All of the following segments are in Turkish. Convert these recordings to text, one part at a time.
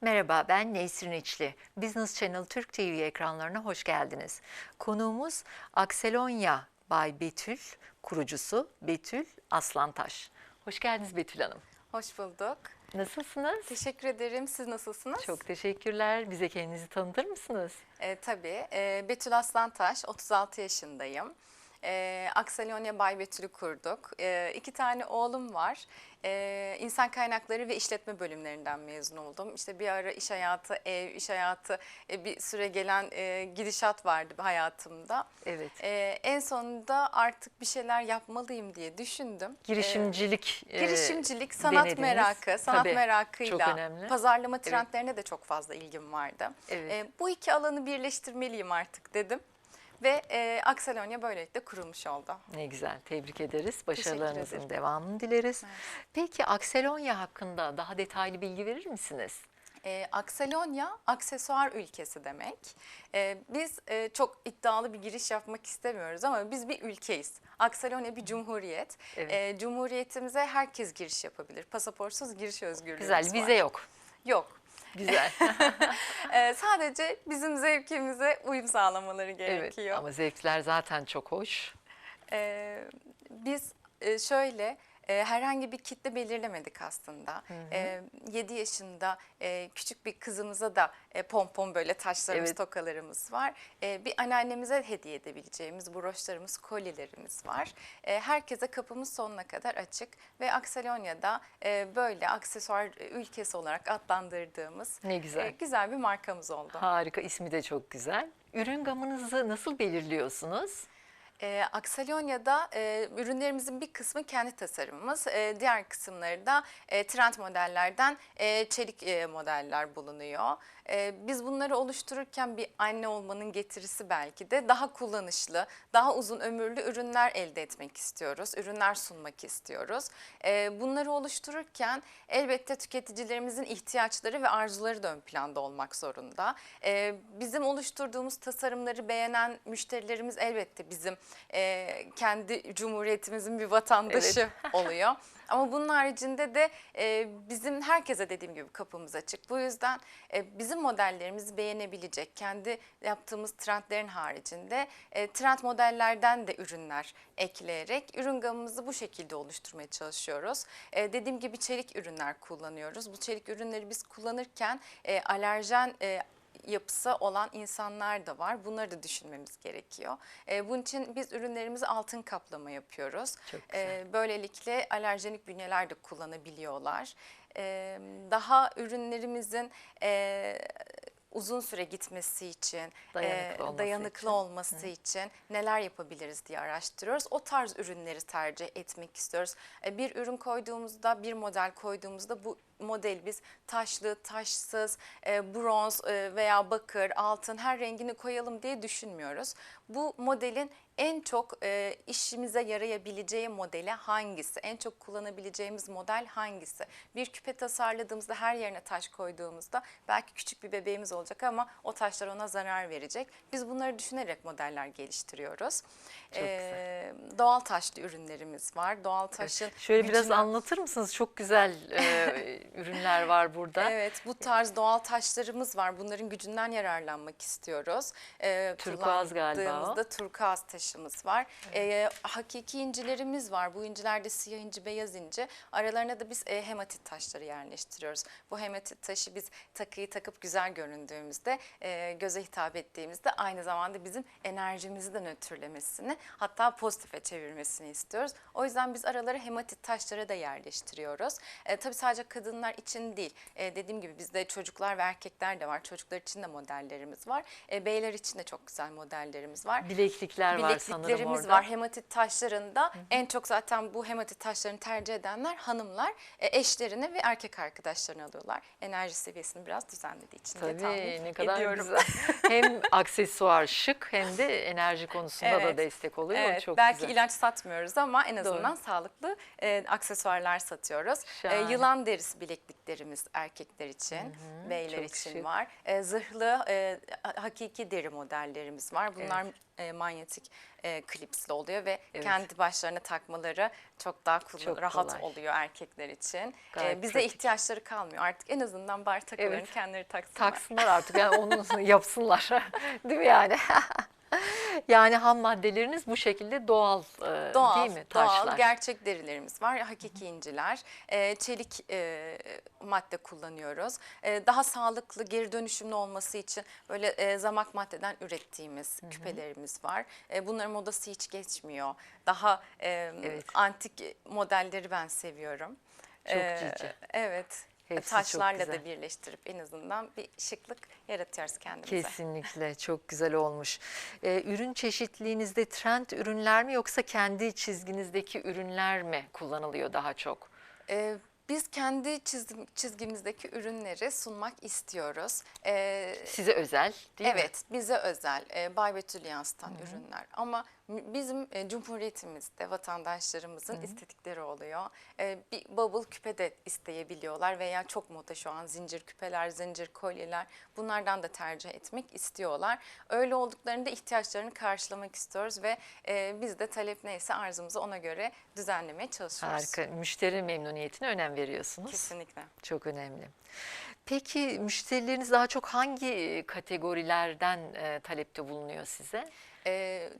Merhaba, ben Nesrin İçli. Business Channel Türk TV ekranlarına hoş geldiniz. Konuğumuz Akselonya Bay Betül, kurucusu Betül Aslantaş. Hoş geldiniz Betül Hanım. Hoş bulduk. Nasılsınız? Teşekkür ederim. Siz nasılsınız? Çok teşekkürler. Bize kendinizi tanıtır mısınız? Ee, tabii. Ee, Betül Aslantaş, 36 yaşındayım. Ee, Aksalonya Bay Betül'ü kurduk. Ee, iki tane oğlum var. Ee, İnsan kaynakları ve işletme bölümlerinden mezun oldum. İşte bir ara iş hayatı, ev, iş hayatı e, bir süre gelen e, gidişat vardı hayatımda. Evet. Ee, en sonunda artık bir şeyler yapmalıyım diye düşündüm. Girişimcilik. e, Girişimcilik, sanat denediniz. merakı, sanat Tabii, merakıyla pazarlama trendlerine de çok fazla ilgim vardı. Evet. E, bu iki alanı birleştirmeliyim artık dedim. Ve e, Aksalonya böylelikle kurulmuş oldu. Ne güzel, tebrik ederiz. Başarılarınızın devamını dileriz. Peki Akselonya hakkında daha detaylı bilgi verir misiniz? E, Aksalonya aksesuar ülkesi demek. E, biz e, çok iddialı bir giriş yapmak istemiyoruz ama biz bir ülkeyiz. Aksalonya bir cumhuriyet. Evet. E, cumhuriyetimize herkes giriş yapabilir. Pasaportsuz giriş özgürlüğümüz Güzel, var. vize yok. Yok. Güzel. E, sadece bizim zevkimize uyum sağlamaları evet gerekiyor. ama zevkler zaten çok hoş. Ee, biz e, şöyle e, herhangi bir kitle belirlemedik aslında. 7 yaşında e, küçük bir kızımıza da e, pompon böyle taşlarımız, Evet. tokalarımız var. E, bir anneannemize hediye edebileceğimiz broşlarımız, kolilerimiz var. E, herkese kapımız sonuna kadar açık ve Akselonya'da e, böyle aksesuar ülkesi olarak adlandırdığımız Ne güzel. e, güzel bir markamız oldu. Harika, ismi de çok güzel. Ürün gamınızı nasıl belirliyorsunuz? E, Aksalyonya'da e, ürünlerimizin bir kısmı kendi tasarımımız, e, diğer kısımları da e, trend modellerden e, çelik e, modeller bulunuyor. E, biz bunları oluştururken bir anne olmanın getirisi belki de daha kullanışlı, daha uzun ömürlü ürünler elde etmek istiyoruz, ürünler sunmak istiyoruz. E, bunları oluştururken elbette tüketicilerimizin ihtiyaçları ve arzuları da ön planda olmak zorunda. E, bizim oluşturduğumuz tasarımları beğenen müşterilerimiz elbette bizim e, kendi cumhuriyetimizin bir vatandaşı oluyor. Ama bunun haricinde de e, bizim herkese dediğim gibi kapımız açık. Bu yüzden e, bizim modellerimizi beğenebilecek, kendi yaptığımız trendlerin haricinde e, trend modellerden de ürünler ekleyerek ürün gamımızı bu şekilde oluşturmaya çalışıyoruz. E, dediğim gibi çelik ürünler kullanıyoruz. Bu çelik ürünleri biz kullanırken e, alerjen e, yapısı olan insanlar da var. Bunları da düşünmemiz gerekiyor. E, bunun için biz ürünlerimizi altın kaplama yapıyoruz. Çok güzel. E, böylelikle alerjenik bünyeler de kullanabiliyorlar. E, daha ürünlerimizin e, uzun süre gitmesi için, Dayanıklı e, olması dayanıklı için. olması için neler yapabiliriz diye araştırıyoruz. O tarz ürünleri tercih etmek istiyoruz. E, bir ürün koyduğumuzda, bir model koyduğumuzda bu model biz taşlı, taşsız, e, bronz e, veya bakır, altın her rengini koyalım diye düşünmüyoruz. Bu modelin en çok e, işimize yarayabileceği modeli hangisi? En çok kullanabileceğimiz model hangisi? Bir küpe tasarladığımızda her yerine taş koyduğumuzda belki küçük bir bebeğimiz olacak ama o taşlar ona zarar verecek. Biz bunları düşünerek modeller geliştiriyoruz. Çok E, doğal taşlı ürünlerimiz var. Doğal taşın Şöyle biraz gücünü- anlatır mısınız? Çok güzel e, ürünler var burada. Evet, bu tarz doğal taşlarımız var. Bunların gücünden yararlanmak istiyoruz. Ee, Turkuaz galiba o. turkuaz taşımız var. Ee, hakiki incilerimiz var. Bu incilerde siyah inci, beyaz inci. Aralarına da biz e, hematit taşları yerleştiriyoruz. Bu hematit taşı biz takıyı takıp güzel göründüğümüzde, e, göze hitap ettiğimizde aynı zamanda bizim enerjimizi de nötrlemesini, hatta pozitife çevirmesini istiyoruz. O yüzden biz aralara hematit taşları da yerleştiriyoruz. E, tabii sadece kadınlar için değil. E, dediğim gibi bizde çocuklar ve erkekler de var. Çocuklar için de modellerimiz var. E, beyler için de çok güzel modellerimiz var. Bileklikler var sanırım Bilekliklerimiz orada. var hematit taşlarında. En çok zaten bu hematit taşlarını tercih edenler hanımlar e, eşlerini ve erkek arkadaşlarını alıyorlar. Enerji seviyesini biraz düzenlediği için diye tahmin Tabii ne kadar ediyorum. güzel. hem aksesuar şık hem de enerji konusunda da Evet. destek oluyor. Evet, Çok belki güzel. ilaç satmıyoruz ama en azından Doğru. sağlıklı e, aksesuarlar satıyoruz. E, yılan derisi bilekliklerimiz erkekler için, beyler çok için şık. var. E, zırhlı e, hakiki deri modellerimiz var. Bunlar e, manyetik e, klipsli oluyor ve Evet. kendi başlarına takmaları çok daha kullan- Çok rahat kolay. oluyor erkekler için. Gayet E, bize pratik. ihtiyaçları kalmıyor. Artık en azından bar takılarını Evet. kendileri taksınlar. Taksınlar artık yani onu yapsınlar. Değil mi yani? yani ham maddeleriniz bu şekilde doğal, e, Doğal, değil mi? Taşlar. doğal gerçek derilerimiz var. Hakiki inciler, e, çelik e, madde kullanıyoruz. E, daha sağlıklı, geri dönüşümlü olması için böyle e, zamak maddeden ürettiğimiz küpelerimiz var. E, bunların modası hiç geçmiyor. Daha e, Evet. antik modelleri ben seviyorum. Çok cici. Evet. Hepsi Taşlarla da birleştirip en azından bir şıklık yaratıyoruz kendimize. Kesinlikle çok güzel olmuş. Ee, ürün çeşitliliğinizde trend ürünler mi yoksa kendi çizginizdeki ürünler mi kullanılıyor daha çok? Ee, biz kendi çizim- çizgimizdeki ürünleri sunmak istiyoruz. Ee, Size özel değil mi? evet, bize özel, e, Bay Betül yansıtan ürünler. Ama bizim e, Cumhuriyetimizde vatandaşlarımızın istedikleri oluyor. E, bir bubble küpe de isteyebiliyorlar veya çok moda şu an zincir küpeler, zincir kolyeler bunlardan da tercih etmek istiyorlar. Öyle olduklarında ihtiyaçlarını karşılamak istiyoruz ve e, biz de talep neyse arzumuzu ona göre düzenlemeye çalışıyoruz. Harika. Müşteri memnuniyetine önem veriyorsunuz. Kesinlikle. Çok önemli. Peki müşterileriniz daha çok hangi kategorilerden e, talepte bulunuyor size? Ee,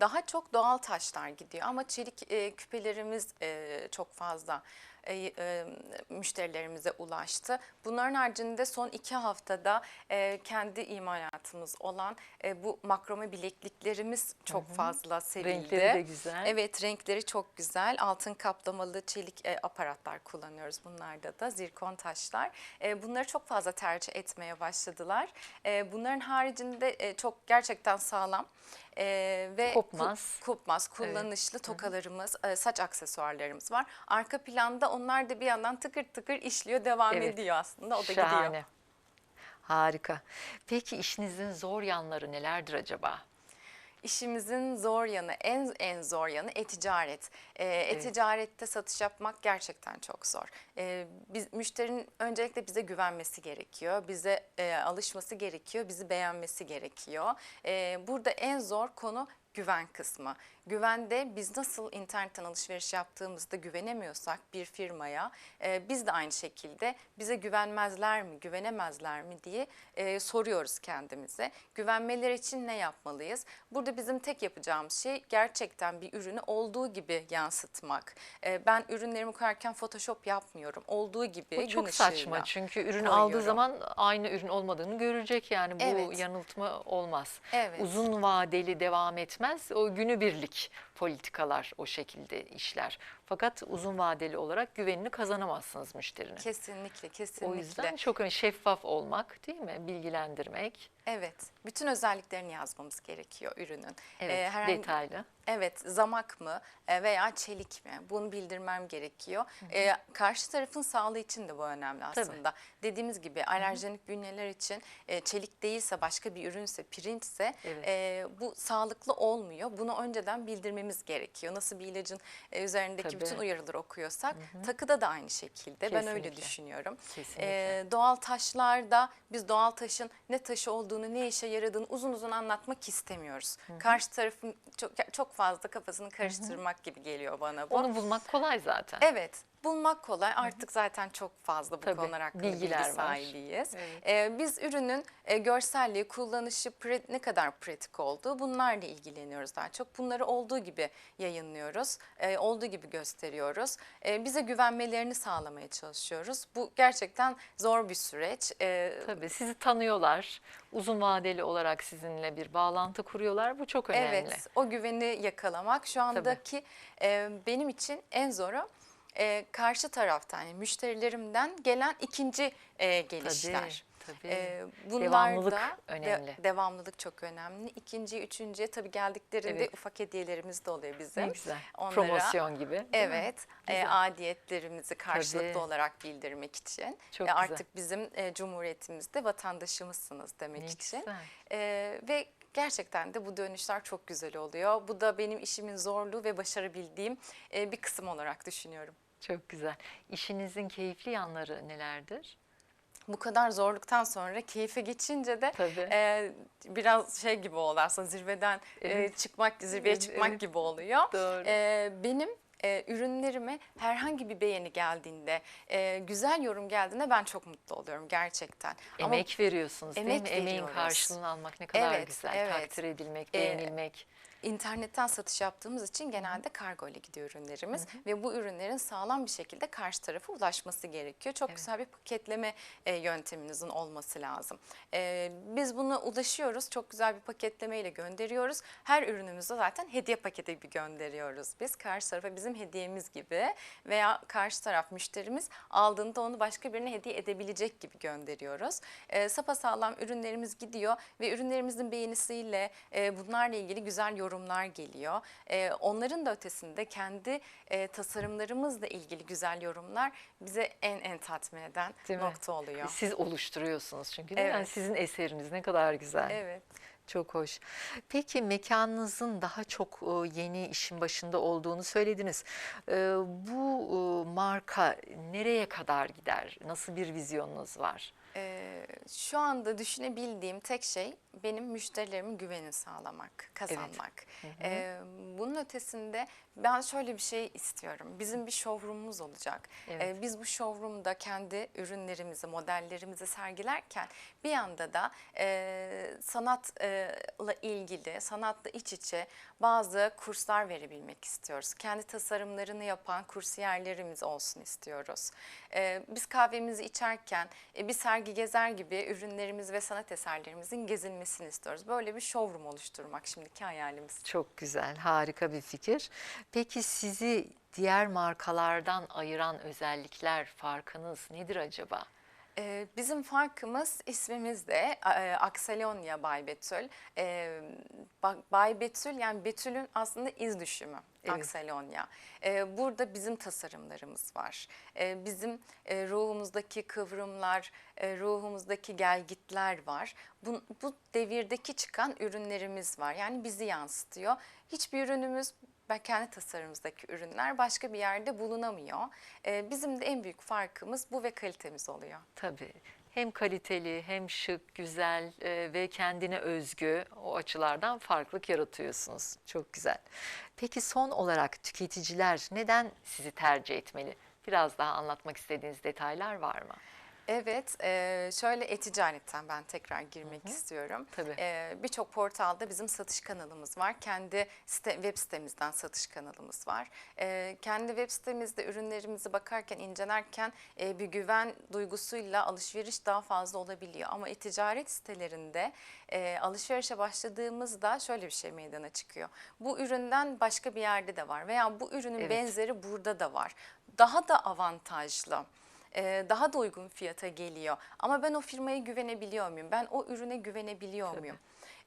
daha çok doğal taşlar gidiyor ama çelik e, küpelerimiz e, çok fazla e, e, müşterilerimize ulaştı. Bunların haricinde son iki haftada e, kendi imalatımız olan e, bu makrome bilekliklerimiz çok fazla sevildi. Renkleri de güzel. Evet renkleri çok güzel. Altın kaplamalı çelik e, aparatlar kullanıyoruz bunlarda da. Zirkon taşlar. E, bunları çok fazla tercih etmeye başladılar. E, bunların haricinde e, çok gerçekten sağlam e, ve Kopmaz. ku- kopmaz, kullanışlı tokalarımız, e, saç aksesuarlarımız var. Arka planda onlar da bir yandan tıkır tıkır işliyor, devam Evet. ediyor aslında. O da Şahane. gidiyor. Harika. Peki işinizin zor yanları nelerdir acaba? İşimizin zor yanı, en en zor yanı e-ticaret. Ee, E-ticarette satış yapmak gerçekten çok zor. Ee, biz müşterinin öncelikle bize güvenmesi gerekiyor, bize e, alışması gerekiyor, bizi beğenmesi gerekiyor. Ee, burada en zor konu güven kısmı. Güvende biz nasıl internetten alışveriş yaptığımızda güvenemiyorsak bir firmaya e, biz de aynı şekilde bize güvenmezler mi, güvenemezler mi diye e, soruyoruz kendimize. Güvenmeleri için ne yapmalıyız? Burada bizim tek yapacağımız şey gerçekten bir ürünü olduğu gibi yansıtmak. E, ben ürünlerimi koyarken Photoshop yapmıyorum. Olduğu gibi Bu çok saçma çünkü ürünü koyuyorum. aldığı zaman aynı ürün olmadığını görecek yani bu Evet. yanıltma olmaz. Evet. Uzun vadeli devam etmez. O günübirlik politikalar o şekilde işler. Fakat uzun vadeli olarak güvenini kazanamazsınız müşterinin. Kesinlikle, kesinlikle. O yüzden çok önemli şeffaf olmak değil mi? Bilgilendirmek. Evet, bütün özelliklerini yazmamız gerekiyor ürünün. Evet, Ee, herhangi- detaylı. Evet, zamak mı e, veya çelik mi? Bunu bildirmem gerekiyor. Ee, karşı tarafın sağlığı için de bu önemli aslında. Dediğimiz gibi alerjenik bünyeler için e, çelik değilse başka bir ürünse, pirinçse Evet. e, bu sağlıklı olmuyor. Bunu önceden bildirmemiz gerekiyor. Nasıl bir ilacın e, üzerindeki Tabii. bütün uyarıları okuyorsak takıda da aynı şekilde. Ben öyle Kesinlikle. düşünüyorum. Kesinlikle. Ee, doğal taşlarda biz doğal taşın ne taşı olduğunu, ne işe yaradığını uzun uzun anlatmak istemiyoruz. Karşı tarafın çok çok fazla kafasını karıştırmak gibi geliyor bana bu. Onu bulmak kolay zaten. Evet. Bulmak kolay. Artık zaten çok fazla bu Tabii, konular hakkında bilgiler bilgi var. sahibiyiz. Evet. Ee, biz ürünün e, görselliği, kullanışı pre- ne kadar pratik olduğu bunlarla ilgileniyoruz daha çok. Bunları olduğu gibi yayınlıyoruz. e, olduğu gibi gösteriyoruz. E, bize güvenmelerini sağlamaya çalışıyoruz. Bu gerçekten zor bir süreç. E, Tabii sizi tanıyorlar. Uzun vadeli olarak sizinle bir bağlantı kuruyorlar. Bu çok önemli. Evet, o güveni yakalamak şu andaki e, benim için en zoru e, karşı taraftan, yani müşterilerimden gelen ikinci e, gelişler. Tabii, tabii. E, bunlar Devamlılık da de- önemli. devamlılık çok önemli. İkinciye, üçüncüye tabii geldiklerinde Evet. ufak hediyelerimiz de oluyor bizim. ne güzel. Onlara- Promosyon gibi. Evet, e, Güzel. adiyetlerimizi karşılıklı Tabii. olarak bildirmek için. Çok E, güzel. artık bizim e, cumhuriyetimizde vatandaşımızsınız demek Ne için. güzel. Ee, ve gerçekten de bu dönüşler çok güzel oluyor. Bu da benim işimin zorluğu ve başarabildiğim e, bir kısım olarak düşünüyorum. Çok güzel. İşinizin keyifli yanları nelerdir? Bu kadar zorluktan sonra keyfe geçince de Tabii. e, biraz şey gibi oldu aslında zirveden e, Evet. çıkmak, zirveye Evet, çıkmak evet. gibi oluyor. Doğru. E, benim e, ürünlerime herhangi bir beğeni geldiğinde, e, güzel yorum geldiğinde ben çok mutlu oluyorum gerçekten. Ama Emek veriyorsunuz değil Emek mi? Emeğin veriyoruz. karşılığını almak ne kadar Evet, güzel. evet. Takdir edilmek, Ee, beğenilmek. İnternetten satış yaptığımız için genelde kargo ile gidiyor ürünlerimiz ve bu ürünlerin sağlam bir şekilde karşı tarafa ulaşması gerekiyor. Çok güzel bir paketleme e, yönteminizin olması lazım. E, biz buna ulaşıyoruz. Çok güzel bir paketleme ile gönderiyoruz. Her ürünümüzde zaten hediye paketi gibi gönderiyoruz. Biz karşı tarafa bizim hediyemiz gibi veya karşı taraf müşterimiz aldığında onu başka birine hediye edebilecek gibi gönderiyoruz. E, sapasağlam ürünlerimiz gidiyor ve ürünlerimizin beğenisiyle e, bunlarla ilgili güzel yorumlar geliyor. E, onların da ötesinde kendi e, tasarımlarımızla ilgili güzel yorumlar bize en en tatmin eden Değil mi? nokta oluyor. Siz oluşturuyorsunuz çünkü değil mi? Yani Evet. sizin eseriniz ne kadar güzel. Evet. Çok hoş. Peki mekanınızın daha çok e, yeni işin başında olduğunu söylediniz. E, Bu e, marka nereye kadar gider? Nasıl bir vizyonunuz var? Ee, şu anda düşünebildiğim tek şey benim müşterilerimin güvenini sağlamak, kazanmak. Ee, bunun ötesinde ben şöyle bir şey istiyorum. Bizim bir showroom'umuz olacak. Evet. Ee, biz bu showroom'da kendi ürünlerimizi, modellerimizi sergilerken bir yanda da e, sanatla ilgili, sanatla iç içe bazı kurslar verebilmek istiyoruz. Kendi tasarımlarını yapan kursiyerlerimiz olsun istiyoruz. Ee, biz kahvemizi içerken e, bir sergi gezer gibi ürünlerimiz ve sanat eserlerimizin gezilmesini istiyoruz. Böyle bir showroom oluşturmak şimdiki hayalimiz. Çok güzel, harika bir fikir. Peki sizi diğer markalardan ayıran özellikler, farkınız nedir acaba? Ee, bizim farkımız ismimiz de e, Aksalonya Bay Betül. Bak- Bay Betül yani Betül'ün aslında iz düşümü Evet. Aksalonya. Ee, burada bizim tasarımlarımız var. Ee, bizim e, ruhumuzdaki kıvrımlar, e, ruhumuzdaki gelgitler var. Bu, bu devirdeki çıkan ürünlerimiz var. Yani bizi yansıtıyor. Hiçbir ürünümüz kendi tasarımımızdaki ürünler başka bir yerde bulunamıyor. Ee, bizim de en büyük farkımız bu ve kalitemiz oluyor. Tabii. Hem kaliteli, hem şık, güzel e, ve kendine özgü o açılardan farklılık yaratıyorsunuz. Çok güzel. Peki son olarak tüketiciler neden sizi tercih etmeli? Biraz daha anlatmak istediğiniz detaylar var mı? Evet, e, şöyle e-ticaretten ben tekrar girmek istiyorum. Tabii. E, Birçok portalda bizim satış kanalımız var. Kendi site, web sitemizden satış kanalımız var. E, kendi web sitemizde ürünlerimizi bakarken, incelerken e, bir güven duygusuyla alışveriş daha fazla olabiliyor. Ama e-ticaret sitelerinde e, alışverişe başladığımızda şöyle bir şey meydana çıkıyor. Bu üründen başka bir yerde de var veya bu ürünün Evet. benzeri burada da var. Daha da avantajlı e, daha da uygun fiyata geliyor. Ama ben o firmaya güvenebiliyor muyum? Ben o ürüne güvenebiliyor muyum?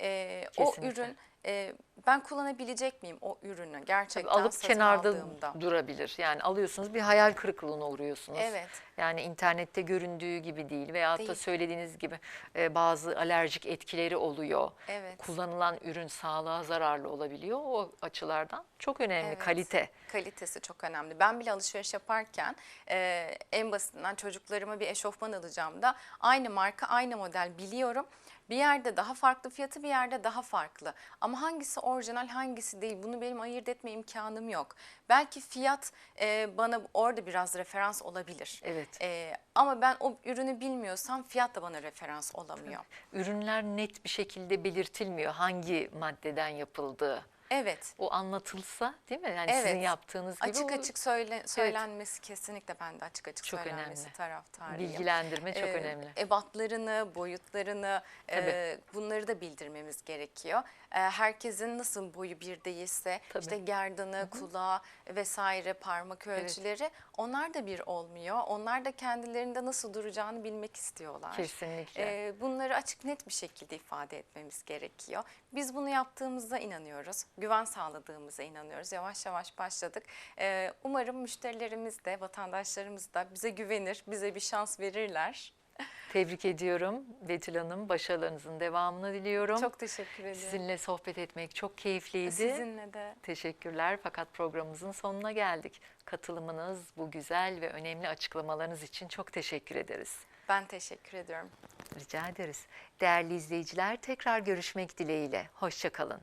E, o ürün e, ben kullanabilecek miyim o ürünü Tabii gerçekten alıp satın kenarda aldığımda? durabilir. Yani alıyorsunuz bir hayal kırıklığına uğruyorsunuz. Evet. Yani internette göründüğü gibi değil veya da söylediğiniz gibi e, bazı alerjik etkileri oluyor. Evet. Kullanılan ürün sağlığa zararlı olabiliyor. O açılardan çok önemli Evet. kalite. Kalitesi çok önemli. Ben bile alışveriş yaparken e, en basitinden çocuklarıma bir eşofman alacağımda aynı marka, aynı model biliyorum. Bir yerde daha farklı fiyatı, bir yerde daha farklı. Ama hangisi orijinal, hangisi değil bunu benim ayırt etme imkanım yok. Belki fiyat e, bana orada biraz referans olabilir. Evet. E, ama ben o ürünü bilmiyorsam fiyat da bana referans olamıyor. Ürünler net bir şekilde belirtilmiyor hangi maddeden yapıldığı. Evet. O anlatılsa değil mi? Yani sizin Evet. yaptığınız gibi Açık o açık söyle, söylenmesi kesinlikle ben de açık açık Çok söylenmesi önemli. taraftarıyım. bilgilendirme çok Ee, önemli. Ebatlarını, boyutlarını Tabii. e, bunları da bildirmemiz gerekiyor. E, herkesin nasıl boyu bir değilse Tabii. işte gerdanı, kulağı vesaire parmak ölçüleri onlar da bir olmuyor. Onlar da kendilerinde nasıl duracağını bilmek istiyorlar. Kesinlikle. E, bunları açık net bir şekilde ifade etmemiz gerekiyor. Biz bunu yaptığımızda inanıyoruz. Güven sağladığımıza inanıyoruz. Yavaş yavaş başladık. E, umarım müşterilerimiz de, vatandaşlarımız da bize güvenir, bize bir şans verirler. Tebrik ediyorum Betül Hanım. Başarılarınızın devamını diliyorum. Çok teşekkür ederim. Sizinle sohbet etmek çok keyifliydi. Sizinle de. Teşekkürler fakat programımızın sonuna geldik. Katılımınız, bu güzel ve önemli açıklamalarınız için çok teşekkür ederiz. Ben teşekkür ediyorum. Rica ederiz. Değerli izleyiciler tekrar görüşmek dileğiyle. Hoşçakalın.